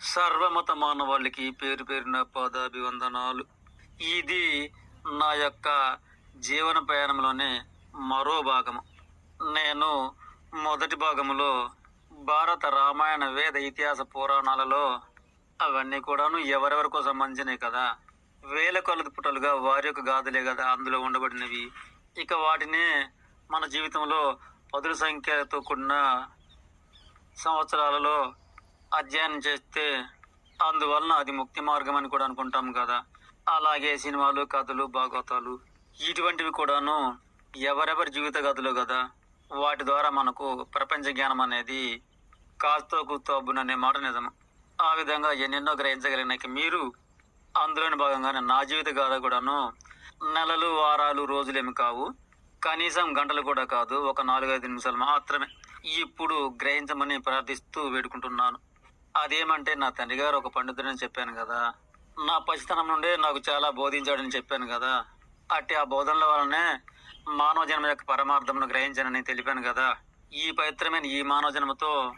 సర్వమత మానవాళికి పేరు పేరిన పాదాభివందనాలు. ఇది నా యొక్క జీవన ప్రయాణంలోనే మరో భాగము. నేను మొదటి భాగములో భారత రామాయణ వేద ఇతిహాస పురాణాలలో అవన్నీ కూడాను ఎవరెవరికో సంబంధించినవి కదా. వేల కొలది పుటలుగా వారి యొక్క గాథలే కదా అందులో ఉండబడినవి. ఇక వాటిని మన జీవితంలో పదుల సంఖ్యతో కూడిన సంవత్సరాలలో అధ్యయనం చేస్తే అందువలన అది ముక్తి మార్గం అని కూడా అనుకుంటాం కదా. అలాగే సినిమాలు కథలు భాగవతాలు ఇటువంటివి కూడాను ఎవరెవరి జీవిత కథలు కదా వాటి ద్వారా మనకు ప్రపంచ జ్ఞానం అనేది కాస్తో కూస్తో అబ్బుననే మాట నిజం. ఆ విధంగా ఎన్నెన్నో గ్రహించగలిగినాక మీరు అందులోని భాగంగానే నా జీవిత గాథ కూడాను నెలలు వారాలు రోజులేమి కావు. కనీసం గంటలు కూడా కాదు ఒక నాలుగైదు నిమిషాలు మాత్రమే. ఇప్పుడు గ్రహించమని ప్రార్థిస్తూ వేడుకుంటున్నాను. అదేమంటే నా తండ్రి గారు ఒక పండితుడని చెప్పాను కదా. నా పసితనం నుండే నాకు చాలా బోధించాడని చెప్పాను కదా. అట్టి ఆ బోధనల వలనే మానవ జన్మ యొక్క పరమార్థమును గ్రహించానని తెలిపాను కదా. ఈ పవిత్రమైన ఈ మానవ జన్మతో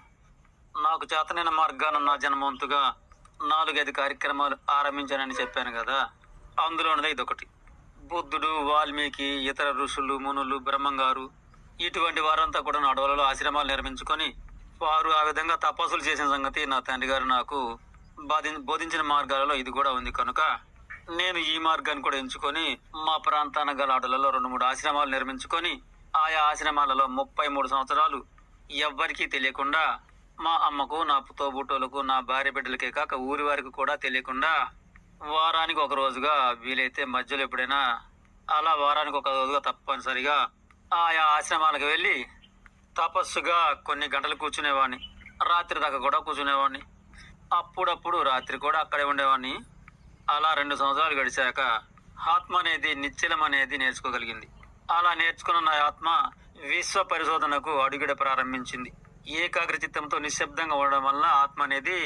నాకు చేతనైన మార్గాన నా జన్మవంతుగా నాలుగైదు కార్యక్రమాలు ఆరంభించానని చెప్పాను కదా. అందులోనిదే ఇదొకటి. బుద్ధుడు వాల్మీకి ఇతర ఋషులు మునులు బ్రహ్మంగారు ఇటువంటి వారంతా కూడా నా అడవులలో ఆశ్రమాలు నిర్మించుకొని వారు ఆ విధంగా తపస్సులు చేసిన సంగతి నా తండ్రి గారు నాకు బాధి- బోధించిన మార్గాలలో ఇది కూడా ఉంది. కనుక నేను ఈ మార్గాన్ని కూడా ఎంచుకొని మా ప్రాంతాన గల అడలలో రెండు మూడు ఆశ్రమాలు నిర్మించుకొని ఆయా ఆశ్రమాలలో ముప్పై మూడు సంవత్సరాలు ఎవ్వరికీ తెలియకుండా మా అమ్మకు నా తోబుట్టోలకు నా భార్య బిడ్డలకే కాక ఊరి వారికి కూడా తెలియకుండా వారానికి ఒక రోజుగా వీలైతే మధ్యలో ఎప్పుడైనా అలా వారానికి ఒక రోజుగా తప్పనిసరిగా ఆయా ఆశ్రమాలకు వెళ్ళి తపస్సుగా కొన్ని గంటలు కూర్చునేవాడిని రాత్రి దాకా కూడా కూర్చునేవాడిని అప్పుడప్పుడు రాత్రి కూడా అక్కడే ఉండేవాడిని అలా రెండు సంవత్సరాలు గడిచాక ఆత్మ అనేది నిశ్చలం అనేది నేర్చుకోగలిగింది. అలా నేర్చుకున్న నా ఆత్మ విశ్వ పరిశోధనకు అడుగుడ ప్రారంభించింది. ఏకాగ్ర చిత్తంతో నిశ్శబ్దంగా ఉండడం వల్ల ఆత్మ అనేది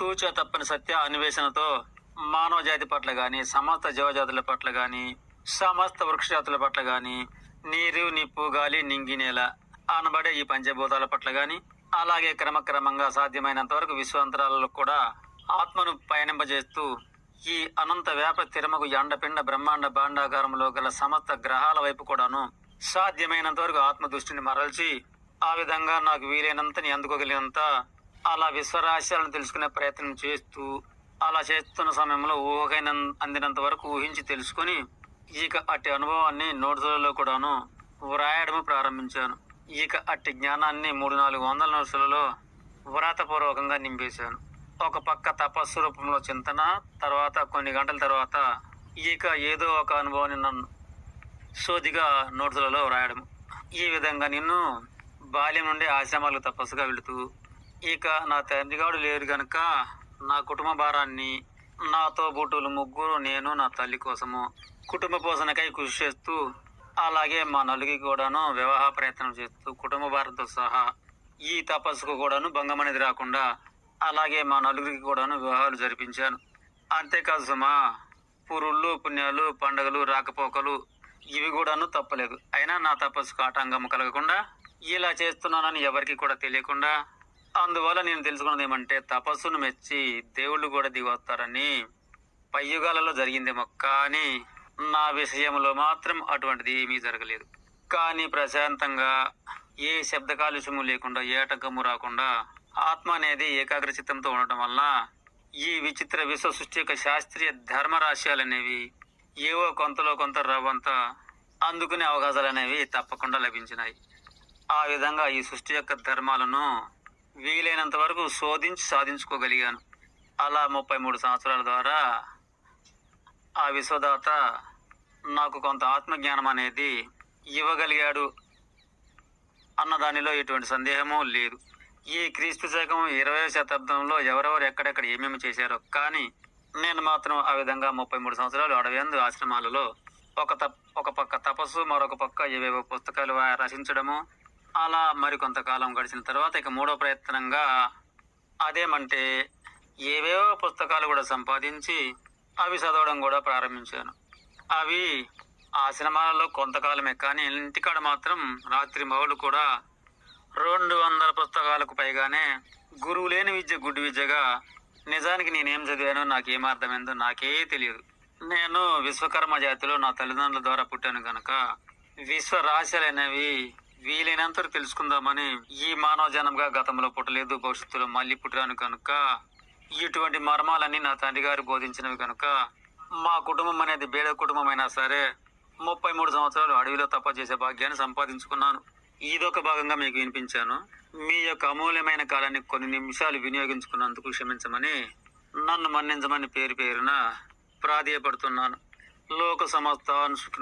తూచా తప్పని సత్య అన్వేషణతో మానవ జాతి పట్ల కానీ సమస్త జీవజాతుల పట్ల కానీ సమస్త వృక్షజాతుల పట్ల కానీ నీరు నిప్పు గాలి నింగి నేల అనబడే ఈ పంచభూతాల పట్ల గాని అలాగే క్రమక్రమంగా సాధ్యమైనంత వరకు విశ్వాంతరాలలో కూడా ఆత్మను పయనింపజేస్తూ ఈ అనంత వ్యాప తిరమకు ఎండపిండ బ్రహ్మాండ భాండాకారంలో గల సమస్త గ్రహాల వైపు కూడాను సాధ్యమైనంత వరకు ఆత్మ దృష్టిని మరల్చి ఆ విధంగా నాకు వీలైనంతని అందుకోగలిగినంత అలా విశ్వరాశ్యాలను తెలుసుకునే ప్రయత్నం చేస్తూ అలా చేస్తున్న సమయంలో ఊహకైన అందినంత వరకు ఊహించి తెలుసుకొని ఇక అట్టి అనుభవాన్ని నోట్సులలో కూడాను వ్రాయడము ప్రారంభించాను. ఇక అట్టి జ్ఞానాన్ని మూడు నాలుగు వందల నోట్సులలో వ్రాతపూర్వకంగా నింపేశాను. ఒక పక్క తపస్సు రూపంలో చింతన తర్వాత కొన్ని గంటల తర్వాత ఇక ఏదో ఒక అనుభవాన్ని నన్ను సోదిగా నోట్సులలో వ్రాయడం ఈ విధంగా నిన్ను బాల్యం నుండి ఆశ్రమాలకు తపస్సుగా వెళుతూ ఇక నా తండ్రిగాడు లేరు గనక నా కుటుంబ భారాన్ని నాతో బుట్టులు ముగ్గురు నేను నా తల్లి కోసము కుటుంబ పోషణకై కృషి చేస్తూ అలాగే మా నలుగురికి కూడాను వివాహ ప్రయత్నం చేస్తూ కుటుంబ భారంతో సహా ఈ తపస్సుకు కూడాను భంగం అనేది రాకుండా అలాగే మా నలుగురికి కూడాను వివాహాలు జరిపించాను. అంతేకాదు సుమా పురుళ్ళు పుణ్యాలు పండగలు రాకపోకలు ఇవి కూడాను తప్పలేదు. అయినా నా తపస్సుకు ఆటంకం కలగకుండా ఇలా చేస్తున్నానని ఎవరికి కూడా తెలియకుండా అందువల్ల నేను తెలుసుకున్నది ఏమంటే తపస్సును మెచ్చి దేవుళ్ళు కూడా దిగొస్తారని పై యుగాలలో జరిగిందేమో కానీ నా విషయంలో మాత్రం అటువంటిది ఏమీ జరగలేదు. కానీ ప్రశాంతంగా ఏ శబ్ద కాలుష్యము లేకుండా ఏ ఆటంకము రాకుండా ఆత్మ అనేది ఏకాగ్ర చిత్తంతో ఉండటం వల్ల ఈ విచిత్ర విశ్వ సృష్టి యొక్క శాస్త్రీయ ధర్మరాశ్యాలు అనేవి ఏవో కొంతలో కొంత రవ్వంత అందుకునే అవకాశాలు అనేవి తప్పకుండా లభించినాయి. ఆ విధంగా ఈ సృష్టి యొక్క ధర్మాలను వీలైనంత వరకు శోధించి సాధించుకోగలిగాను. అలా ముప్పై మూడు సంవత్సరాల ద్వారా ఆ విశ్వదాత నాకు కొంత ఆత్మజ్ఞానం అనేది ఇవ్వగలిగాడు అన్న దానిలో ఎటువంటి సందేహము లేదు. ఈ క్రీస్తు శకం ఇరవై శతాబ్దంలో ఎవరెవరు ఎక్కడెక్కడ ఏమేమి చేశారో కానీ నేను మాత్రం ఆ విధంగా ముప్పై మూడు సంవత్సరాలు అడవేందు ఆశ్రమాలలో ఒక తప్ ఒక పక్క తపస్సు మరొక పక్క ఏవేవో పుస్తకాలు రచించడము. అలా మరి కొంతకాలం గడిచిన తర్వాత ఇక మూడో ప్రయత్నంగా అదేమంటే ఏవేవో పుస్తకాలు కూడా సంపాదించి అవి చదవడం కూడా ప్రారంభించాను. అవి ఆశ్రమాలలో కొంతకాలమే కానీ ఇంటికాడ మాత్రం రాత్రి మౌలు కూడా రెండు వందల పుస్తకాలకు పైగానే గురువు లేని విద్య గుడ్డి విద్యగా నిజానికి నేనేం చదివానో నాకేం అర్థమైందో నాకే తెలియదు. నేను విశ్వకర్మ జాతిలో నా తల్లిదండ్రుల ద్వారా పుట్టాను కనుక విశ్వ రహస్యాలనేవి వీలైనంత తెలుసుకుందామని ఈ మానవ జనంగా గతంలో పుట్టలేదు భవిష్యత్తులో మళ్ళీ పుట్టాను కనుక ఇటువంటి మర్మాలన్నీ నా తండ్రి గారు బోధించినవి కనుక మా కుటుంబం అనేది బేడ కుటుంబం అయినా సరే ముప్పై మూడు సంవత్సరాలు అడవిలో తప్ప చేసే భాగ్యాన్ని సంపాదించుకున్నాను. ఇదొక భాగంగా మీకు వినిపించాను. మీ యొక్క అమూల్యమైన కాలాన్ని కొన్ని నిమిషాలు వినియోగించుకున్నందుకు క్షమించమని నన్ను మన్నించమని పేరు పేరున ప్రాధేయపడుతున్నాను. లోక సమస్తాన్